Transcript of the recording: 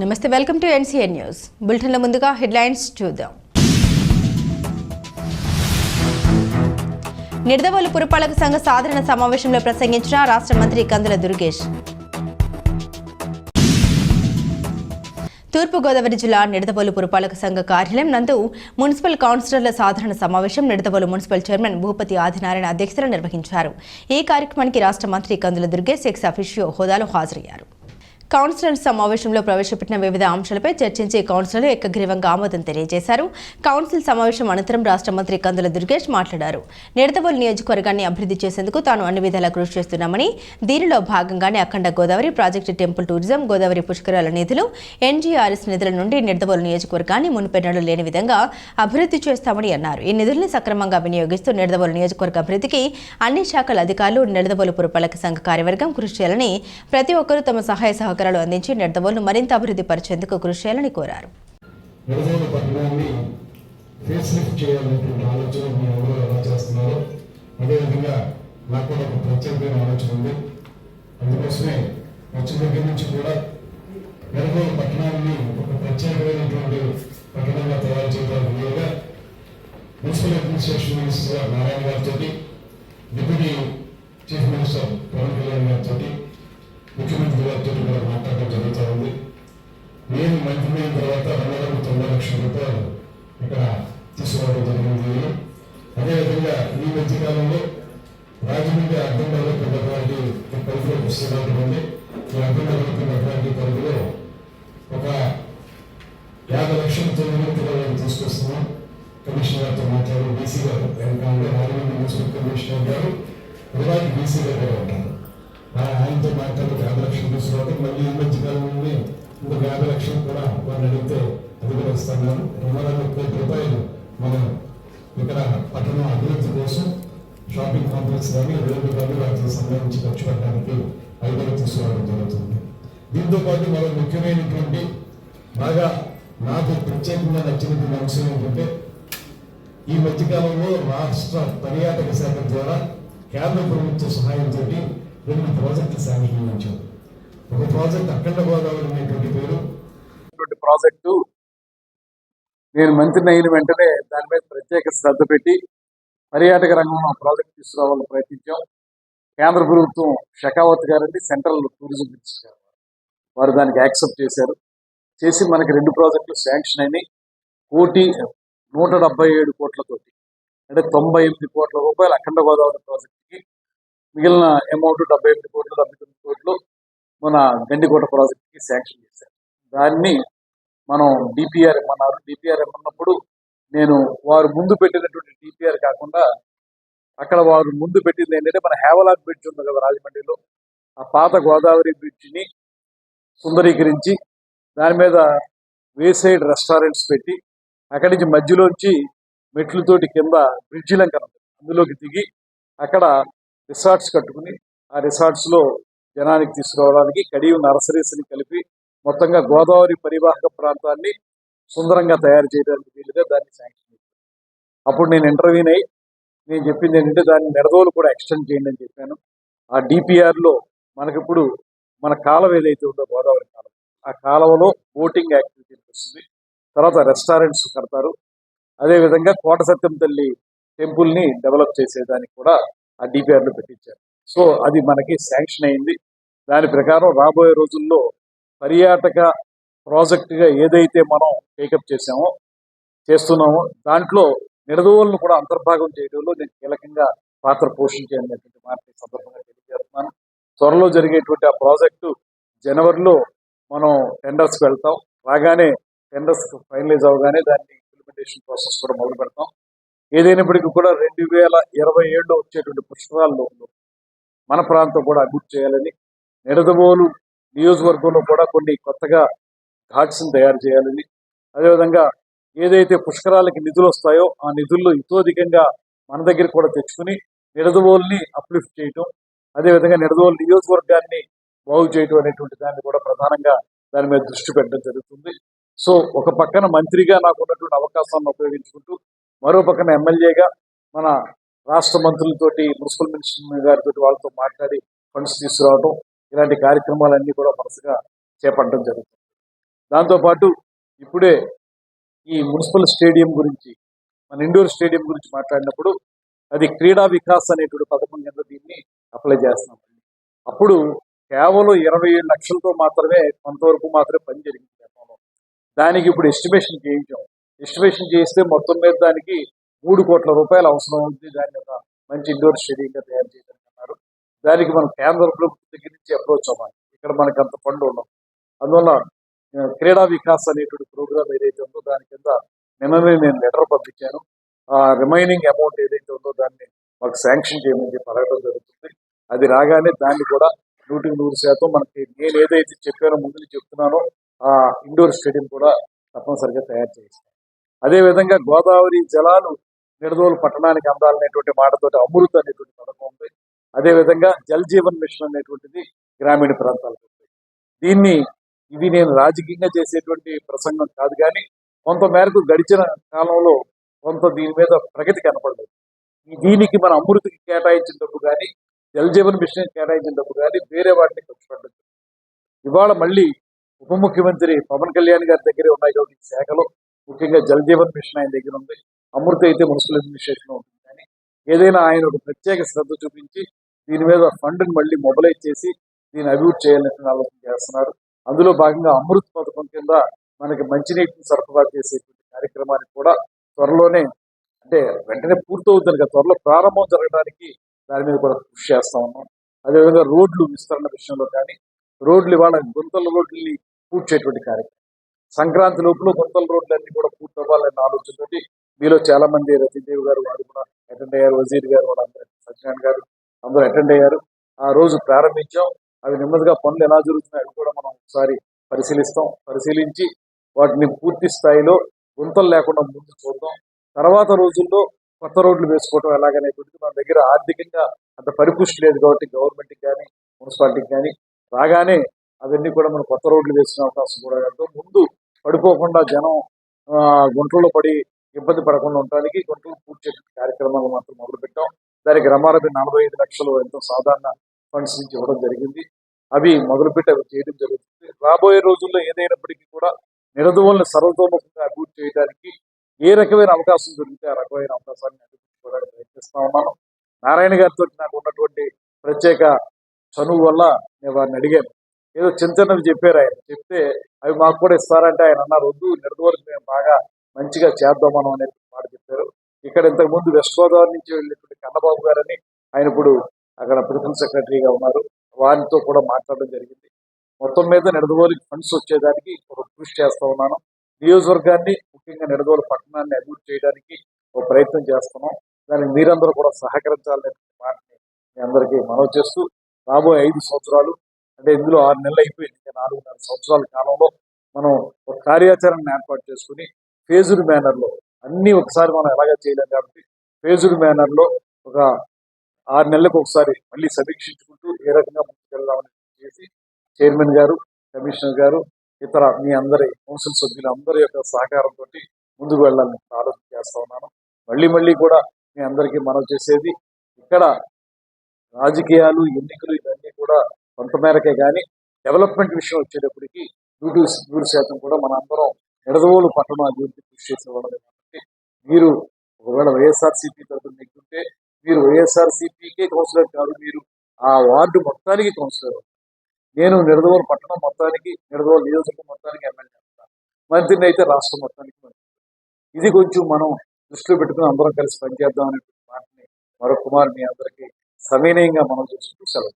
నమస్తే welcome to NCN news. బులెటిన్ల ముందుగా హెడ్లైన్స్ చూద్దాం. నిడదవోలు పురపాలక సంఘ సాధారణ సమావేశంలో ప్రసంగించిన రాష్ట్ర మంత్రి కందుల దుర్గేష్. తూర్పుగోదావరి జిల్లా నిడదవోలు పురపాలక సంఘ కార్యాలయం నందు మున్సిపల్ కౌన్సిలర్ల సాధారణ సమావేశం నిడదవోలు మున్సిపల్ చైర్మన్ భూపతి ఆదినారాయణ అధ్యక్షతన నిర్వహించారు. ఈ కార్యక్రమానికి రాష్ట్ర మంత్రి కందుల దుర్గేష్ ఎక్స్ అఫీషియో హోదాలో హాజరయ్యారు. కౌన్సిలర్ సమావేశంలో ప్రవేశపెట్టిన వివిధ అంశాలపై చర్చించి కౌన్సిలర్లు ఏకగ్రీవంగా ఆమోదం తెలియజేశారు. కౌన్సిల్ సమావేశం అనంతరం రాష్ట్ర మంత్రి కందుల దుర్గేష్ మాట్లాడారు. నిడదవోలు నియోజకవర్గాన్ని అభివృద్ధి చేసేందుకు తాను అన్ని విధాలా కృషి చేస్తున్నామని దీనిలో భాగంగానే Akhanda Godavari project temple tourism Godavari పుష్కరాల నిధులు ఎన్జీఆర్ఎస్ నిధుల నుండి నిడదవోలు నియోజకవర్గాన్ని మునుపెన్నడూ లేని విధంగా అభివృద్ధి చేస్తామని అన్నారు. ఈ నిధుల్ని సక్రమంగా వినియోగిస్తూ నిడదవోలు నియోజకవర్గ అభివృద్ధికి అన్ని శాఖల అధికారులు నిడదవోలు పురపాలక సంఘ కార్యవర్గం కృషి చేయాలని ప్రతి ఒక్కరూ తమ సహాయ సహకారాలు అందించి నిడదవోలును మరింత అభివృద్ధి పరిచేందుకు కృషి చేయాలని కోరారు. అదేవిధంగా నాకు కూడా ఒక ప్రత్యేకమైన ఆలోచన ఉంది. అందుకోసమే వచ్చిన దగ్గర నుంచి కూడా పట్టణాన్ని ఒక ప్రత్యేకమైనటువంటి పట్టణంగా తయారు చేయడానికి వీలుగా మున్సిపల్ అడ్మినిస్ట్రేషన్ మినిస్టర్ నారాయణ గారితో deputy chief minister Pawan Kalyan గారితో నేను తర్వాత రెండు తొమ్మిది లక్షల రూపాయలు ఇక్కడ తీసుకోవడం జరిగింది. అదేవిధంగా ఈ మధ్యకాలంలో రాజమండ్రి అర్థంలో డెవలప్మెంట్ అథారిటీ పరిధిలో వస్తున్నటువంటి ఈ అర్థంలో డెవలప్మెంట్ అథారిటీ పరిధిలో ఒక యాభై లక్షల తొమ్మిది వందల తీసుకొస్తున్నాం. కమిషనర్ గారితో మాట్లాడి బీసీ గారు వెనకాల రాజమండ్రి మున్సిపల్ కమిషనర్ గారు ప్రధాని బీసీ గారు ఉంటారు. ఆయనతో మాట్లాడి యాభై లక్షలు తీసుకురావడం మళ్ళీ ఈ మధ్యకాలంలోనే కాలంలోనే ఇంకొక యాభై లక్షలు కూడా వారిని అడిగితే అది కూడా ఇస్తున్నారు రెండు వందల ముప్పై రూపాయలు మనం ఇక్కడ పట్టణం అభివృద్ధి కోసం షాపింగ్ కాంప్లెక్స్ కానీ రోడ్లు కానీ వాటికి సంబంధించి ఖర్చు పెట్టడానికి ఐదు తీసుకురావడం జరుగుతుంది. దీంతో పాటు మరో ముఖ్యమైనటువంటి బాగా నాకు ప్రత్యేకంగా నచ్చినటువంటి అంశం ఏంటంటే ఈ మధ్యకాలంలో రాష్ట్ర పర్యాటక శాఖ ద్వారా కేంద్ర ప్రభుత్వ సహాయంతో రెండు ప్రాజెక్టులు సాగించాం ఒక ప్రాజెక్ట్ అఖండ గోదావరి అనేటువంటి పేరు. ప్రాజెక్టు నేను మంత్రిని అయిన వెంటనే దాని మీద ప్రత్యేక శ్రద్ధ పెట్టి పర్యాటక రంగంలో ప్రాజెక్ట్ తీసుకురావాలని ప్రయత్నించాం. కేంద్ర ప్రభుత్వం షెకావత్ గారండి సెంట్రల్ టూరిజం మినిస్టర్ గారు. వారు దానికి యాక్సెప్ట్ చేశారు. చేసి మనకి రెండు ప్రాజెక్టులు శాంక్షన్ అయినాయి. కోటి నూట డెబ్బై ఏడు కోట్లతోటి అంటే తొంభై ఎనిమిది కోట్ల రూపాయలు అఖండ గోదావరి ప్రాజెక్టుకి మిగిలిన అమౌంట్ డెబ్బై ఎనిమిది కోట్లు డెబ్బై తొమ్మిది కోట్లు మన గండికోట ప్రాజెక్ట్కి శాంక్షన్ చేశారు. దాన్ని మనం డిపిఆర్ ఏమన్నారు? డిపిఆర్ ఏమన్నప్పుడు నేను వారు ముందు పెట్టినటువంటి డిపిఆర్ కాకుండా అక్కడ వారు ముందు పెట్టింది ఏంటంటే మన హేవలాక్ బ్రిడ్జ్ ఉంది కదా రాజమండ్రిలో. ఆ పాత గోదావరి బ్రిడ్జిని సుందరీకరించి దాని మీద వేసైడ్ రెస్టారెంట్స్ పెట్టి అక్కడి నుంచి మధ్యలోంచి మెట్లతోటి కింద బ్రిడ్జి లంకన అందులోకి దిగి అక్కడ రిసార్ట్స్ కట్టుకుని ఆ రిసార్ట్స్లో జనానికి తీసుకురావడానికి కడియం నర్సరీస్ని కలిపి మొత్తంగా గోదావరి పరివాహక ప్రాంతాన్ని సుందరంగా తయారు చేయడానికి వీలుగా దాన్ని శాంక్షన్ అప్పుడు నేను ఇంటర్వ్యూని అయ్యి నేను చెప్పింది ఏంటంటే దాన్ని నెడదోలు కూడా ఎక్స్టెండ్ చేయండి అని చెప్పాను. ఆ డిపిఆర్లో మనకిప్పుడు మన కాలం ఏదైతే ఉందో గోదావరి కాలం ఆ కాలంలో బోటింగ్ యాక్టివిటీ వస్తుంది తర్వాత రెస్టారెంట్స్ కడతారు. అదేవిధంగా కోట సత్యం తల్లి టెంపుల్ని డెవలప్ చేసేదానికి కూడా ఆ డిపిఆర్లో పెట్టించారు. సో అది మనకి శాంక్షన్ అయింది. దాని ప్రకారం రాబోయే రోజుల్లో పర్యాటక ప్రాజెక్టుగా ఏదైతే మనం టేకప్ చేసామో చేస్తున్నామో దాంట్లో నిడదవోలను కూడా అంతర్భాగం చేయడంలో నేను కీలకంగా పాత్ర పోషించేటువంటి మాట సందర్భంగా తెలియజేస్తున్నాను. త్వరలో జరిగేటువంటి ఆ ప్రాజెక్టు జనవరిలో మనం టెండర్స్కి వెళ్తాం. రాగానే టెండర్స్ ఫైనలైజ్ అవగానే దాన్ని ఇంప్లిమెంటేషన్ ప్రాసెస్ కూడా మొదలు పెడతాం. ఏదైనప్పటికీ కూడా రెండు వేల ఇరవై ఏడులో వచ్చేటువంటి పుష్కరాల్లో మన ప్రాంతం కూడా అభివృద్ధి చేయాలని నిడదవోలు నియోజకవర్గంలో కూడా కొన్ని కొత్తగా ఘాట్స్ని తయారు చేయాలని. అదేవిధంగా ఏదైతే పుష్కరాలకి నిధులు వస్తాయో ఆ నిధుల్లో ఇతోధికంగా మన దగ్గర కూడా తెచ్చుకుని నిడదవోల్ని అప్లిఫ్ట్ చేయటం అదేవిధంగా నిడదవోలు నియోజకవర్గాన్ని బాగు చేయటం అనేటువంటి దాన్ని కూడా ప్రధానంగా దాని మీద దృష్టి పెట్టడం జరుగుతుంది. సో ఒక పక్కన మంత్రిగా నాకు ఉన్నటువంటి అవకాశాలను ఉపయోగించుకుంటూ మరో పక్కన ఎమ్మెల్యేగా మన రాష్ట్ర మంత్రులతోటి మున్సిపల్ మినిస్టర్ గారితో వాళ్ళతో మాట్లాడి ఫండ్స్ తీసుకురావడం ఇలాంటి కార్యక్రమాలన్నీ కూడా వరుసగా చేపట్టడం జరుగుతుంది. దాంతోపాటు ఇప్పుడే ఈ మున్సిపల్ స్టేడియం గురించి మన ఇండోర్ స్టేడియం గురించి మాట్లాడినప్పుడు అది క్రీడా వికాస్ అనేటువంటి పథకం కింద దీన్ని అప్లై చేస్తున్నాం. అప్పుడు కేవలం ఇరవై ఏడు లక్షలతో మాత్రమే కొంతవరకు మాత్రమే పని జరిగింది గతంలో దానికి ఇప్పుడు ఎస్టిమేషన్ చేయించాం. ఎస్టిమేషన్ చేస్తే మొత్తం మీద దానికి మూడు కోట్ల రూపాయలు అవసరం అవుతుంది దాన్ని ఒక మంచి ఇండోర్ స్టేడియంగా తయారు చేయడం దానికి మనం కేంద్ర ప్రభుత్వం దగ్గర నుంచి అప్రోచ్ అవ్వాలి. ఇక్కడ మనకి అంత ఫండ్ ఉండదు. అందువల్ల క్రీడా వికాస్ అనేటువంటి ప్రోగ్రామ్ ఏదైతే ఉందో దాని కింద నిన్ననే నేను లెటర్ పంపించాను. ఆ రిమైనింగ్ అమౌంట్ ఏదైతే ఉందో దాన్ని మాకు శాంక్షన్ చేయమని చెప్పి అడగడం జరుగుతుంది. అది రాగానే దాన్ని కూడా నూటికి నూరు శాతం మనకి నేను ఏదైతే చెప్పానో ముందు చెప్తున్నానో ఆ ఇండోర్ స్టేడియం కూడా తప్పనిసరిగా తయారు చేస్తాను అదేవిధంగా గోదావరి జలాలు నిడదోలు పట్టణానికి అందాలనేటువంటి మాటతోటి అమృత్ అనేటువంటి పథకం ఉంది. అదేవిధంగా జల్ జీవన్ మిషన్ అనేటువంటిది గ్రామీణ ప్రాంతాలకు దీన్ని ఇది నేను రాజకీయంగా చేసేటువంటి ప్రసంగం కాదు కానీ కొంత మేరకు గడిచిన కాలంలో కొంత దీని మీద ప్రగతి కనపడలేదు దీనికి మన అమృతికి కేటాయించిన డబ్బు కానీ జల్ జీవన్ మిషన్ కేటాయించిన డబ్బు కానీ వేరే వాటిని ఖర్చు పెట్టలేదు ఇవాళ మళ్ళీ ఉప ముఖ్యమంత్రి పవన్ కళ్యాణ్ గారి దగ్గరే ఉన్నాయి కాబట్టి శాఖలో ముఖ్యంగా జల్ జీవన్ మిషన్ ఆయన దగ్గర ఉంది. అమృత అయితే మున్సిపల్ అడ్మినిస్ట్రేషన్ ఉంటుంది కానీ ఏదైనా ఆయన ఒక ప్రత్యేక శ్రద్ధ చూపించి దీని మీద ఫండ్ని మళ్ళీ మొబలైజ్ చేసి దీన్ని అభివృద్ధి చేయాలని ఆలోచన చేస్తున్నారు. అందులో భాగంగా అమృత్ పథకం కింద మనకి మంచినీటిని సరఫరా చేసేటువంటి కార్యక్రమానికి కూడా త్వరలోనే అంటే వెంటనే పూర్తవుతుంది కదా త్వరలో ప్రారంభం జరగడానికి దాని మీద కూడా కృషి చేస్తా ఉన్నాం. అదేవిధంగా రోడ్లు విస్తరణ విషయంలో కానీ రోడ్లు ఇవాళ గుంతల రోడ్లని పూర్చేటువంటి కార్యక్రమం. సంక్రాంతి లోపల గుంతల రోడ్లన్నీ కూడా పూర్తి అవ్వాలనే ఆలోచనతోటి మీలో చాలా మంది రతీదేవి గారు వారు కూడా అటెండ్ అయ్యారు వజీర్ గారు వాళ్ళందరూ సత్యనారాయణ గారు అందరూ అటెండ్ అయ్యారు. ఆ రోజు ప్రారంభించాం. అవి నెమ్మదిగా పనులు ఎలా జరుగుతున్నాయి అవి కూడా మనం ఒకసారి పరిశీలిస్తాం. పరిశీలించి వాటిని పూర్తి స్థాయిలో గుంతలు లేకుండా ముందు చూద్దాం తర్వాత రోజుల్లో కొత్త రోడ్లు వేసుకోవడం ఎలాగనేటువంటిది మన దగ్గర ఆర్థికంగా అంత పరిపుష్టి లేదు కాబట్టి గవర్నమెంట్కి కానీ మున్సిపాలిటీకి కానీ రాగానే అవన్నీ కూడా మనం కొత్త రోడ్లు వేసుకునే అవకాశం కూడా ఎంతో ముందు పడిపోకుండా జనం గుంటల్లో పడి ఇబ్బంది పడకుండా ఉండడానికి గుంటలు పూర్తి చేసే కార్యక్రమాలు మాత్రం మొదలు పెట్టాం దానికి రమారమి నలభై ఐదు లక్షలు ఎంతో సాధారణ ఫండ్స్ నుంచి ఇవ్వడం జరిగింది. అవి మొదలుపెట్టి అవి చేయడం జరుగుతుంది. రాబోయే రోజుల్లో ఏదైనప్పటికీ కూడా నిరదువులను సర్వతోముఖంగా అభివృద్ధి చేయడానికి ఏ రకమైన అవకాశం దొరికితే ఆ రకమైన అవకాశాన్ని అభివృద్ధి ప్రయత్నిస్తా ఉన్నాను. నారాయణ గారితో నాకు ఉన్నటువంటి ప్రత్యేక చనువు వల్ల నేను వారిని అడిగాను. ఏదో చిన్న చిన్నవి చెప్పారు ఆయన. చెప్తే అవి మాకు కూడా ఇస్తారంటే ఆయన అన్నారు వద్దు నిరదువులకు మేము బాగా మంచిగా చేద్దాం మనం అనే మాట చెప్పారు. ఇక్కడ ఇంతకు ముందు వెస్ట్ గోదావరి నుంచి వెళ్ళి కన్నబాబు గారని ఆయన ఇప్పుడు అక్కడ ప్రిన్సిపల్ సెక్రటరీగా ఉన్నారు. వారితో కూడా మాట్లాడడం జరిగింది. మొత్తం మీద నిడదవోలికి ఫండ్స్ వచ్చేదానికి ఒక కృషి చేస్తూ ఉన్నాను. నియోజకవర్గాన్ని ముఖ్యంగా నిడదవోలు పట్టణాన్ని అభివృద్ధి చేయడానికి ఒక ప్రయత్నం చేస్తున్నాం. దానికి మీరందరూ కూడా సహకరించాలనే మాటని మీ అందరికీ మనవి చేస్తూ రాబోయే ఐదు సంవత్సరాలు అంటే ఇందులో ఆరు నెలలు అయిపోయింది. ఇంకా నాలుగున్నర సంవత్సరాల కాలంలో మనం ఒక కార్యాచరణను ఏర్పాటు చేసుకుని ఫేజుడ్ మేనర్లో అన్ని ఒకసారి మనం ఎలాగా చేయలేం కాబట్టి ఫేజుడ్ మేనర్లో ఒక ఆరు నెలలకు ఒకసారి మళ్ళీ సమీక్షించుకుంటూ ఏ రకంగా ముందుకెళ్దామని చేసి చైర్మన్ గారు కమిషనర్ గారు ఇతర మీ అందరి కౌన్సిల్ సభ్యులు అందరి యొక్క సహకారంతో ముందుకు వెళ్ళాలని ఆలోచన చేస్తా ఉన్నాను. మళ్ళీ మళ్ళీ కూడా మీ అందరికీ మనం చేసేది ఇక్కడ రాజకీయాలు ఎన్నికలు ఇవన్నీ కూడా కొంతమేరకే కానీ డెవలప్మెంట్ విషయం వచ్చేటప్పటికి నూటి నూరు శాతం కూడా మన అందరం నిడదవోలు పట్టణ అభివృద్ధి కృషి చేసేవాళ్ళమే కాబట్టి మీరు ఒకవేళ వైఎస్ఆర్సీపీ తరఫున నెగ్గుంటే మీరు వైఎస్ఆర్సీపీకే కౌన్సిలర్ కాదు మీరు. ఆ వార్డు మొత్తానికి కౌన్సిలర్. నేను నిడదవోలు పట్టణం మొత్తానికి నిడదవోలు నియోజకవర్గం మొత్తానికి ఎమ్మెల్యే మంత్రిని అయితే రాష్ట్రం మొత్తానికి ఇది కొంచెం మనం దృష్టిలో పెట్టుకుని అందరం కలిసి పనిచేద్దాం అనే మాటని మరో కుమార్ మీ అందరికీ సమీనీయంగా మనం చూసుకుంటూ సెలవు